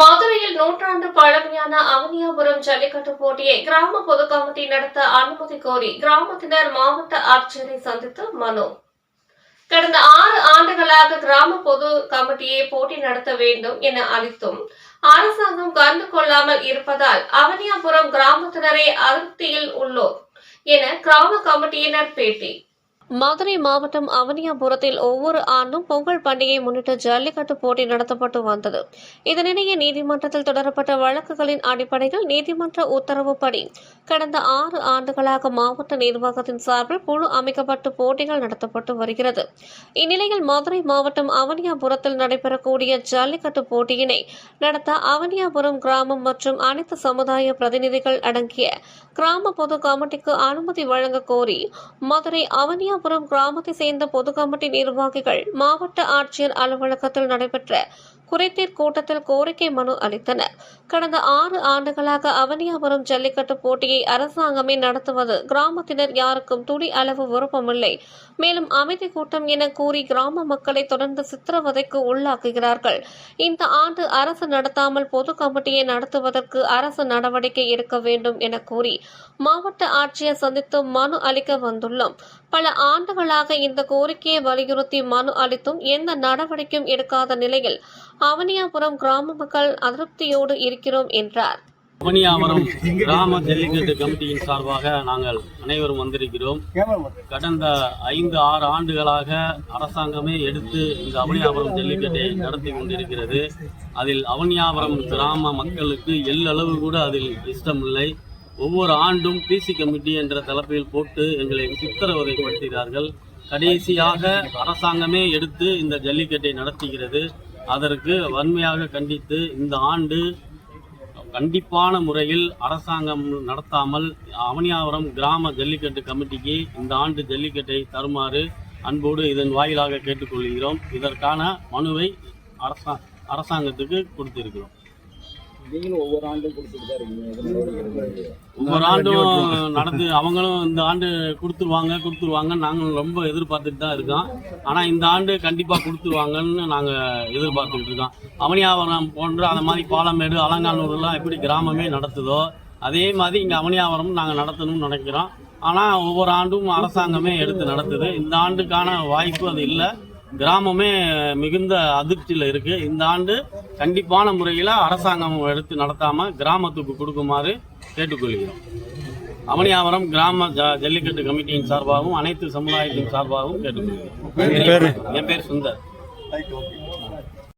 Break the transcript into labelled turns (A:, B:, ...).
A: மதுரையில் நூற்றாண்டு பழமையான அவனியாபுரம் ஜல்லிக்கட்டு போட்டியை கிராம பொது கமிட்டி நடத்த அனுமதி கோரி கிராமத்தினர் மாவட்ட ஆட்சியரை சந்தித்து மனு. கடந்த ஆறு ஆண்டுகளாக கிராம பொது கமிட்டியை போட்டி நடத்த வேண்டும் என அளித்தும் அரசாங்கம் கண்டு கொள்ளாமல் இருப்பதால் அவனியாபுரம் கிராமத்தினரே அதிருப்தியில் உள்ளோர் என கிராம கமிட்டியினர் பேட்டி. மதுரை மாவட்டம் அவனியாபுரத்தில் ஒவ்வொரு ஆண்டும் பொங்கல் பண்டிகையை முன்னிட்டு ஜல்லிக்கட்டு போட்டி நடத்தப்பட்டு வந்தது. இதனிடையே நீதிமன்றத்தில் தொடரப்பட்ட வழக்குகளின் அடிப்படையில் நீதிமன்ற உத்தரவுப்படி கடந்த ஆறு ஆண்டுகளாக மாவட்ட நிர்வாகத்தின் சார்பில் குழு அமைக்கப்பட்டு போட்டிகள் நடத்தப்பட்டு வருகிறது. இந்நிலையில் மதுரை மாவட்டம் அவனியாபுரத்தில் நடைபெறக்கூடிய ஜல்லிக்கட்டு போட்டியினை நடத்த அவனியாபுரம் கிராமம் மற்றும் அனைத்து சமுதாய பிரதிநிதிகள் அடங்கிய கிராம பொது கமிட்டிக்கு அனுமதி வழங்க கோரி மதுரை அவனியா ராமநாதபுரம் கிராமத்தை சேர்ந்த பொது கமிட்டி நிர்வாகிகள் மாவட்ட ஆட்சியர் அலுவலகத்தில் நடைபெற்ற குறைதீர் கூட்டத்தில் கோரிக்கை மனு அளித்தனர். கடந்த ஆறு ஆண்டுகளாக அவனியாபுரம் ஜல்லிக்கட்டு போட்டியை அரசாங்கமே நடத்துவது கிராமத்தினர் யாருக்கும் துளி அளவு விருப்பமில்லை. மேலும் அமைதி கூட்டம் என கூறி கிராம மக்களை தொடர்ந்து சித்திரவதைக்கு உள்ளாக்குகிறார்கள். இந்த ஆண்டு அரசு நடத்தாமல் பொது கமிட்டியை நடத்துவதற்கு அரசு நடவடிக்கை எடுக்க வேண்டும் என கூறி மாவட்ட ஆட்சியர் சந்தித்து மனு அளிக்க வந்துள்ளோம். பல ஆண்டுகளாக இந்த கோரிக்கையை வலியுறுத்தி மனு அளித்தும் எந்த நடவடிக்கையும் எடுக்காத நிலையில் அவனியாபுரம் கிராம மக்கள் அதிருப்தியோடு இருக்கிறோம் என்றார்.
B: அவனியாபுரம் கிராம ஜல்லிக்கட்டு கமிட்டியின் சார்பாக நாங்கள் அனைவரும் வந்திருக்கிறோம். கடந்த ஐந்து ஆறு ஆண்டுகளாக அரசாங்கமே எடுத்து இந்த அவனியாபுரம் ஜல்லிக்கட்டை நடத்தி கொண்டிருக்கிறது. அதில் அவனியாபுரம் கிராம மக்களுக்கு எல்லளவு கூட அதில் இஷ்டமில்லை. ஒவ்வொரு ஆண்டும் பிசி கமிட்டி என்ற தலைப்பில் போட்டு எங்களை சித்திரவதைப்படுத்துகிறார்கள் கடைசியாக அரசாங்கமே எடுத்து இந்த ஜல்லிக்கட்டை நடத்துகிறது. அதற்கு வன்மையாக கண்டித்து இந்த ஆண்டு கண்டிப்பான முறையில் அரசாங்கம் நடத்தாமல் அவனியாபுரம் கிராம ஜல்லிக்கட்டு கமிட்டிக்கு இந்த ஆண்டு ஜல்லிக்கட்டை தருமாறு அன்போடு இதன் வாயிலாக கேட்டுக்கொள்கிறோம். இதற்கான மனுவை அரசா அரசாங்கத்துக்கு கொடுத்திருக்கிறோம்.
C: நீங்களும் ஒவ்வொரு ஆண்டும் கொடுத்துட்டு தான் இருக்கீங்க.
B: ஒவ்வொரு ஆண்டும் நடந்து அவங்களும் இந்த ஆண்டு கொடுத்துருவாங்க கொடுத்துருவாங்க நாங்களும் ரொம்ப எதிர்பார்த்துட்டு தான் இருக்கோம். ஆனால் இந்த ஆண்டு கண்டிப்பாக கொடுத்துருவாங்கன்னு நாங்கள் எதிர்பார்த்துட்டு இருக்கோம். அவனியாவரம் போன்ற அந்த மாதிரி பாலமேடு அலங்கானூர்லாம் எப்படி கிராமமே நடத்துதோ அதே மாதிரி இங்கே அவனியாவரம் நாங்கள் நடத்தணும்னு நினைக்கிறோம். ஆனால் ஒவ்வொரு ஆண்டும் அரசாங்கமே எடுத்து நடத்துது. இந்த ஆண்டுக்கான வாய்ப்பு அது இல்லை. கிராமமே மிகுந்த அதிர்ச்சியில் இருக்கு. இந்த ஆண்டு கண்டிப்பான முறையில் அரசாங்கம் எடுத்து நடத்தாம கிராமத்துக்கு கொடுக்குமாறு கேட்டுக்கொள்கிறோம். அவனியாவரம் கிராம ஜ- ஜல்லிக்கட்டு கமிட்டியின் சார்பாகவும் அனைத்து சமுதாயத்தின் சார்பாகவும் கேட்டுக்கொள்கிறோம். என் பேர்? சுந்தர்.